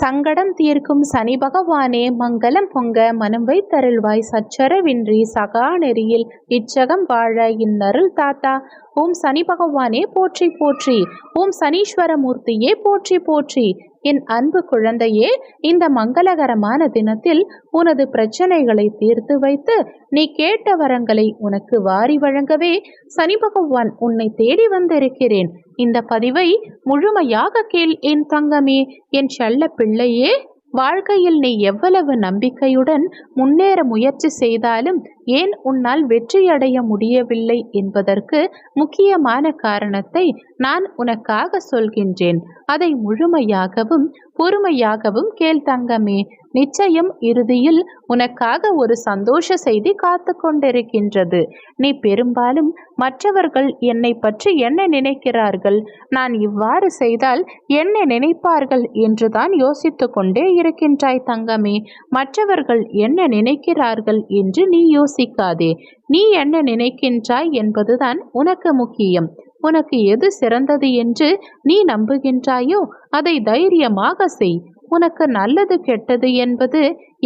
சங்கடம் தீர்க்கும் சனி பகவானே மங்களம் பொங்க மனம் வைத்தருள்வாய். சச்சரவின்றி சகா நெறியில் இச்சகம் வாழ இந்நருள் தாத்தா. ஓம் சனி பகவானே போற்றி போற்றி. ஓம் சனீஸ்வரமூர்த்தியே போற்றி போற்றி. என் அன்பு குழந்தையே இந்த மங்களகரமான தினத்தில் உனது பிரச்சனைகளை தீர்த்து வைத்து நீ கேட்ட வரங்களை உனக்கு வாரி வழங்கவே சனி பகவான் உன்னை தேடி வந்திருக்கிறேன். இந்த பதிவை முழுமையாக கேள் என் தங்கமே என் செல்ல பிள்ளையே. வாழ்க்கையில் நீ எவ்வளவு நம்பிக்கையுடன் முன்னேற முயற்சி செய்தாலும் ஏன் உன்னால் வெற்றியடைய முடியவில்லை என்பதற்கு முக்கியமான காரணத்தை நான் உனக்காக சொல்கின்றேன். அதை முழுமையாகவும் பொறுமையாகவும் கேள் தங்கமே. நிச்சயம் இறுதியில் உனக்காக ஒரு சந்தோஷ செய்தி காத்து கொண்டிருக்கின்றது. நீ பெரும்பாலும் மற்றவர்கள் என்னை பற்றி என்ன நினைக்கிறார்கள்? நான் இவ்வாறு செய்தால் என்ன நினைப்பார்கள் என்றுதான் யோசித்து கொண்டே இருக்கின்றாய் தங்கமே. மற்றவர்கள் என்ன நினைக்கிறார்கள் என்று நீ யோசிக்காதே. நீ என்ன நினைக்கின்றாய் என்பதுதான் உனக்கு முக்கியம். உனக்கு எது சிறந்தது என்று நீ நம்புகின்றாயோ அதை தைரியமாக செய். உனக்கு நல்லது கெட்டது என்பது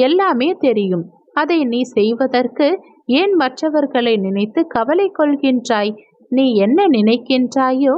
எல்லாமே தெரியும். அதை நீ செய்வதற்கு ஏன் மற்றவர்களை நினைத்து கவலை கொள்கின்றாய்? நீ என்ன நினைக்கின்றாயோ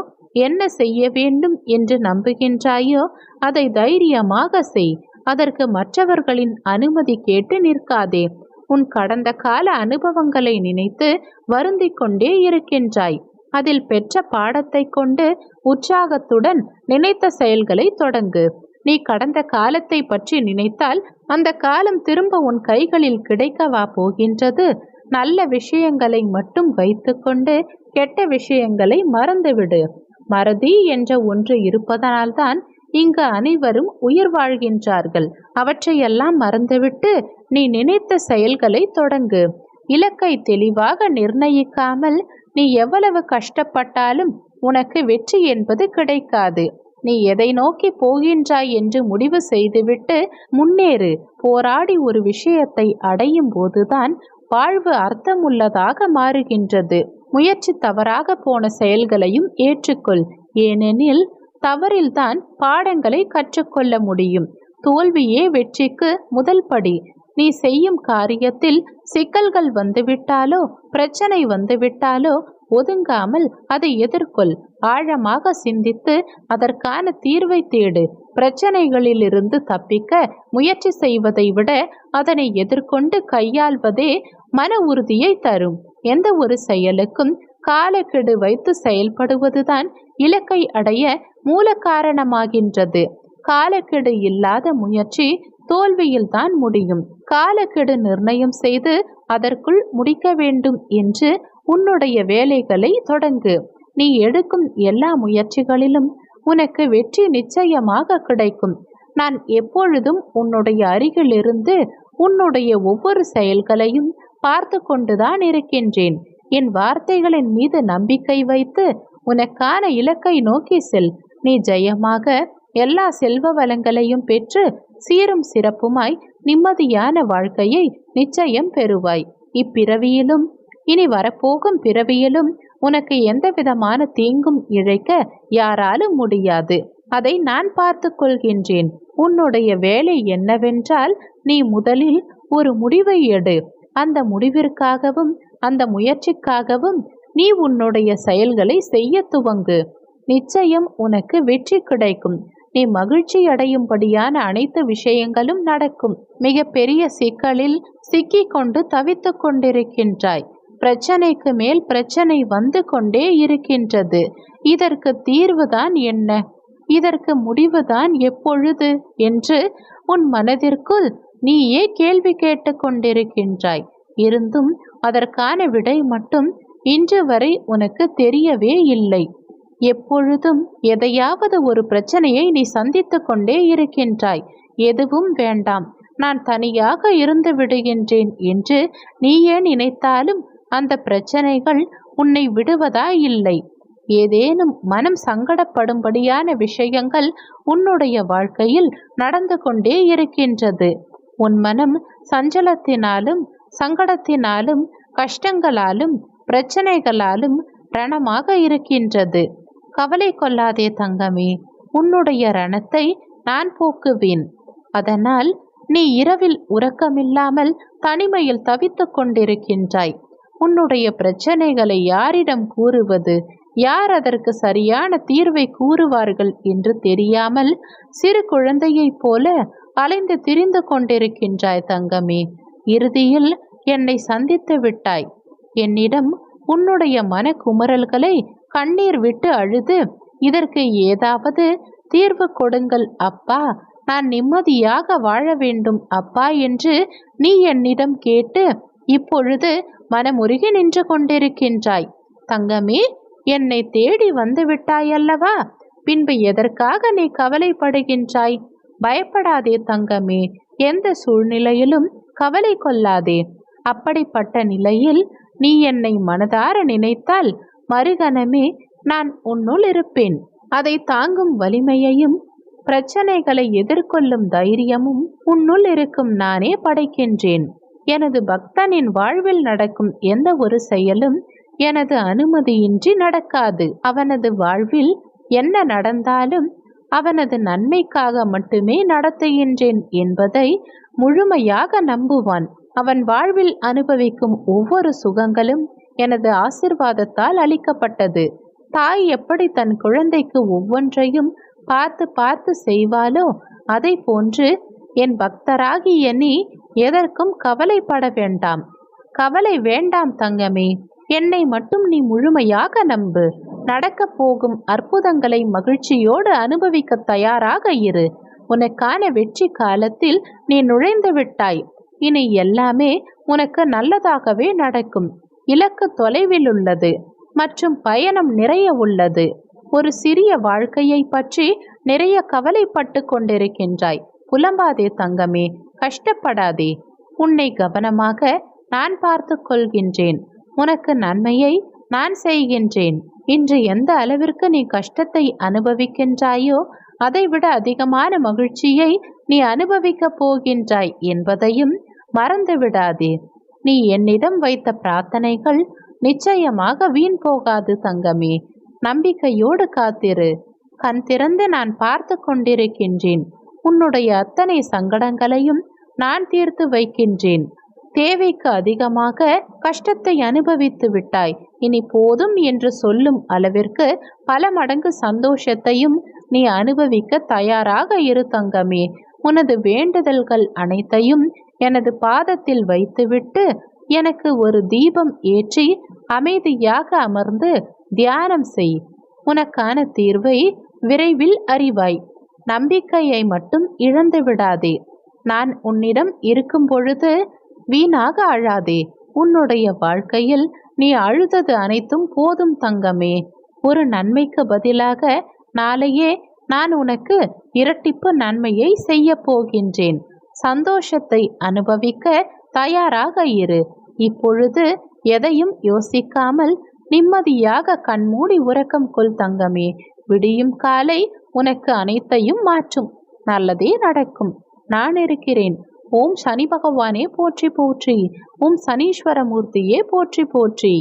என்ன செய்ய வேண்டும் என்று நம்புகின்றாயோ அதை தைரியமாக செய். அதற்கு மற்றவர்களின் அனுமதி கேட்டு நிற்காதே. உன் கடந்த கால அனுபவங்களை நினைத்து வருந்திக் கொண்டே இருக்கின்றாய். அதில் பெற்ற பாடத்தை கொண்டு உற்சாகத்துடன் நினைத்த செயல்களை தொடங்கு. நீ கடந்த காலத்தை பற்றி நினைத்தால் அந்த காலம் திரும்ப உன் கைகளில் கிடைக்கவா போகின்றது? நல்ல விஷயங்களை மட்டும் வைத்துக்கொண்டு கெட்ட விஷயங்களை மறந்துவிடு. மறதி என்ற ஒன்று இருப்பதனால்தான் இங்கு அனைவரும் உயிர் வாழ்கின்றார்கள். அவற்றையெல்லாம் மறந்துவிட்டு நீ நினைத்த செயல்களை தொடங்கு. இலக்கை தெளிவாக நிர்ணயிக்காமல் நீ எவ்வளவு கஷ்டப்பட்டாலும் உனக்கு வெற்றி என்பது கிடைக்காது. நீ எதை நோக்கி போகின்றாய் என்று முடிவு செய்துவிட்டு முன்னேறு. போராடி ஒரு விஷயத்தை அடையும் போதுதான் வாழ்வு அர்த்தமுள்ளதாக மாறுகின்றது. முயற்சி தவறாக போன செயல்களையும் ஏற்றுக்கொள். ஏனெனில் தவறில்தான் பாடங்களை கற்றுக்கொள்ள முடியும். தோல்வியே வெற்றிக்கு முதல் படி. நீ செய்யும் காரியத்தில் சிக்கல்கள் வந்துவிட்டாலோ பிரச்சனை வந்துவிட்டாலோ ஒதுங்காமல் அதை எதிர்கொள். ஆழமாக சிந்தித்து அதற்கான தீர்வை தேடு. பிரச்சனைகளிலிருந்து தப்பிக்க முயற்சி செய்வதை விட அதனை எதிர்கொண்டு கையாள்வதே மன உறுதியை தரும். எந்த ஒரு செயலுக்கும் காலக்கெடு வைத்து செயல்படுவதுதான் இலக்கை அடைய மூல காரணமாகின்றது. காலக்கெடு இல்லாத முயற்சி தோல்வியில்தான் முடியும். காலக்கெடு நிர்ணயம் செய்து அதற்குள் முடிக்க வேண்டும் என்று உன்னுடைய வேலைகளை தொடங்கு. நீ எடுக்கும் எல்லா முயற்சிகளிலும் உனக்கு வெற்றி நிச்சயமாக கிடைக்கும். நான் எப்பொழுதும் உன்னுடைய அருகிலிருந்து உன்னுடைய ஒவ்வொரு செயல்களையும் பார்த்து கொண்டுதான் இருக்கின்றேன். என் வார்த்தைகளின் மீது நம்பிக்கை வைத்து உனக்கான இலக்கை நோக்கி செல். நீ ஜெயமாக எல்லா செல்வ வளங்களையும் பெற்று சீரும் சிறப்புமாய் நிம்மதியான வாழ்க்கையை நிச்சயம் பெறுவாய். இப்பிறவியிலும் இனி வரப்போகும் பிறவியிலும் உனக்கு எந்த விதமான தீங்கும் இழைக்க யாராலும் முடியாது. அதை நான் பார்த்து கொள்கின்றேன். உன்னுடைய வேலை என்னவென்றால் நீ முதலில் ஒரு முடிவை எடு. அந்த முடிவிற்காகவும் அந்த முயற்சிக்காகவும் நீ உன்னுடைய செயல்களை செய்ய துவங்கு. நிச்சயம் உனக்கு வெற்றி கிடைக்கும். நீ மகிழ்ச்சி அடையும்படியான அனைத்து விஷயங்களும் நடக்கும். மிக பெரிய சிக்கலில் சிக்கிக்கொண்டு தவித்துக் கொண்டிருக்கின்றாய். பிரச்சனைக்கு மேல் பிரச்சனை வந்து கொண்டே இருக்கின்றது. இதற்கு தீர்வுதான் என்ன? இதற்கு முடிவுதான் எப்பொழுது? என்று உன் மனதிற்குள் நீயே கேள்வி கேட்டு கொண்டிருக்கின்றாய். இருந்தும் அதற்கான விடை மட்டும் இன்று வரை உனக்கு தெரியவே இல்லை. எப்பொழுதும் எதையாவது ஒரு பிரச்சனையை நீ சந்தித்து கொண்டே இருக்கின்றாய். எதுவும் வேண்டாம். நான் தனியாக இருந்து விடுகின்றேன் என்று நீயே நினைத்தாலும் அந்த பிரச்சனைகள் உன்னை விடுவதா இல்லை? ஏதேனும் மனம் சங்கடப்படும்படியான விஷயங்கள் உன்னுடைய வாழ்க்கையில் நடந்து கொண்டே இருக்கின்றது. உன் மனம் சஞ்சலத்தினாலும் சங்கடத்தினாலும் கஷ்டங்களாலும் பிரச்சனைகளாலும் ரணமாக இருக்கின்றது. கவலை கொள்ளாதே தங்கமே உன்னுடைய ரணத்தை நான் போக்குவேன். அதனால் நீ இரவில் உறக்கமில்லாமல் தனிமையில் தவித்துக் கொண்டிருக்கின்றாய். உன்னுடைய பிரச்சனைகளை யாரிடம் கூறுவது? யார் அதற்கு சரியான தீர்வை கூறுவார்கள் என்று தெரியாமல் சிறு குழந்தையைப் போல அலைந்து திரிந்து கொண்டிருக்கின்றாய் தங்கமே. இறுதியில் என்னை சந்தித்து விட்டாய். என்னிடம் உன்னுடைய மனக்குமுறல்களை கண்ணீர் விட்டு அழுது இதற்கு ஏதாவது தீர்வு கொடுங்கள் அப்பா. நான் நிம்மதியாக வாழ வேண்டும் அப்பா என்று நீ என்னிடம் கேட்டு இப்பொழுது மனமுருகி நின்று கொண்டிருக்கின்றாய். தங்கமே என்னை தேடி வந்து விட்டாயல்லவா பின்பு எதற்காக நீ கவலைப்படுகின்றாய்? பயப்படாதே தங்கமே எந்த சூழ்நிலையிலும் கவலை கொள்ளாதே. அப்படிப்பட்ட நிலையில் நீ என்னை மனதார நினைத்தால் மறுகணமே நான் உன்னுள் இருப்பேன். அதை தாங்கும் வலிமையையும் பிரச்சனைகளை எதிர்கொள்ளும் தைரியமும் உன்னுள் இருக்கும் நானே படைக்கின்றேன். எனது பக்தனின் வாழ்வில் நடக்கும் எந்த ஒரு செயலும் எனது அனுமதியின்றி நடக்காது. அவனது வாழ்வில் என்ன நடந்தாலும் அவனது நன்மைக்காக மட்டுமே நடத்துகின்றேன் என்பதை முழுமையாக நம்புவான். அவன் வாழ்வில் அனுபவிக்கும் ஒவ்வொரு சுகங்களும் எனது ஆசிர்வாதத்தால் அளிக்கப்பட்டது. தாய் எப்படி தன் குழந்தைக்கு ஒவ்வொன்றையும் பார்த்து பார்த்து செய்வாளோ அதை போன்று என் பக்தராகிய நீ எதற்கும் கவலைப்பட வேண்டாம். கவலை வேண்டாம் தங்கமே என்னை மட்டும் நீ முழுமையாக நம்பு. நடக்கப் போகும் அற்புதங்களை மகிழ்ச்சியோடு அனுபவிக்க தயாராக இரு. உனக்கான வெற்றி காலத்தில் நீ நுழைந்து விட்டாய். இனி எல்லாமே உனக்கு நல்லதாகவே நடக்கும். இலக்கு தொலைவில் உள்ளது மற்றும் பயணம் நிறைய உள்ளது. ஒரு சிறிய வாழ்க்கையை பற்றி நிறைய கவலைப்பட்டு கொண்டிருக்கின்றாய். புலம்பாதே தங்கமே கஷ்டப்படாதே. உன்னை கவனமாக நான் பார்த்து கொள்கின்றேன். உனக்கு நன்மையை நான் செய்கின்றேன். இன்று எந்த அளவிற்கு நீ கஷ்டத்தை அனுபவிக்கின்றாயோ அதைவிட அதிகமான மகிழ்ச்சியை நீ அனுபவிக்கப் போகின்றாய் என்பதையும் மறந்து விடாதே. நீ என்னிடம் வைத்த பிரார்த்தனைகள் நிச்சயமாக வீண் போகாது தங்கமே. நம்பிக்கையோடு காத்திரு. கண் திறந்து நான் பார்த்து கொண்டிருக்கின்றேன். உன்னுடைய அத்தனை சங்கடங்களையும் நான் தீர்த்து வைக்கின்றேன். தேவைக்கு அதிகமாக கஷ்டத்தை அனுபவித்து விட்டாய். இனி போதும் என்று சொல்லும் அளவிற்கு பல மடங்கு சந்தோஷத்தையும் நீ அனுபவிக்க தயாராக இரு தங்கமே. உனது வேண்டுதல்கள் அனைத்தையும் எனது பாதத்தில் வைத்துவிட்டு எனக்கு ஒரு தீபம் ஏற்றி அமைதியாக அமர்ந்து தியானம் செய். உனக்கான தீர்வை விரைவில் அறிவாய். நம்பிக்கையை மட்டும் இழந்து விடாதே. நான் உன்னிடம் இருக்கும் பொழுது வீணாக அழாதே. உன்னுடைய வாழ்க்கையில் நீ அழுதது அனைத்தும் போதும் தங்கமே. ஒரு நன்மைக்கு பதிலாக நாளையே நான் உனக்கு இரட்டிப்பு நன்மையை செய்ய போகின்றேன். சந்தோஷத்தை அனுபவிக்க தயாராக இரு. இப்பொழுது எதையும் யோசிக்காமல் நிம்மதியாக கண்மூடி உறக்கம் கொள் தங்கமே. விடியும் காலை உனக்கு அனைத்தையும் மாற்றும். நல்லதே நடக்கும். நான் இருக்கிறேன். ஓம் சனி பகவானே போற்றி போற்றி. ஓம் சனீஸ்வரமூர்த்தியே போற்றி போற்றி.